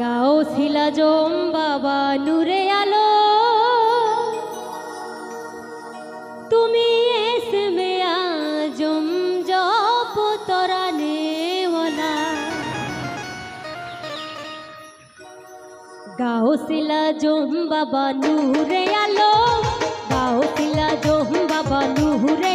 গাও শিলা জম বাবা নূরে আলো। তুমি জম জপ তরা নেওয়ালা গাও শিলা জম বাবা নূরে আলো। গাও শিলা জম বাবা নূরে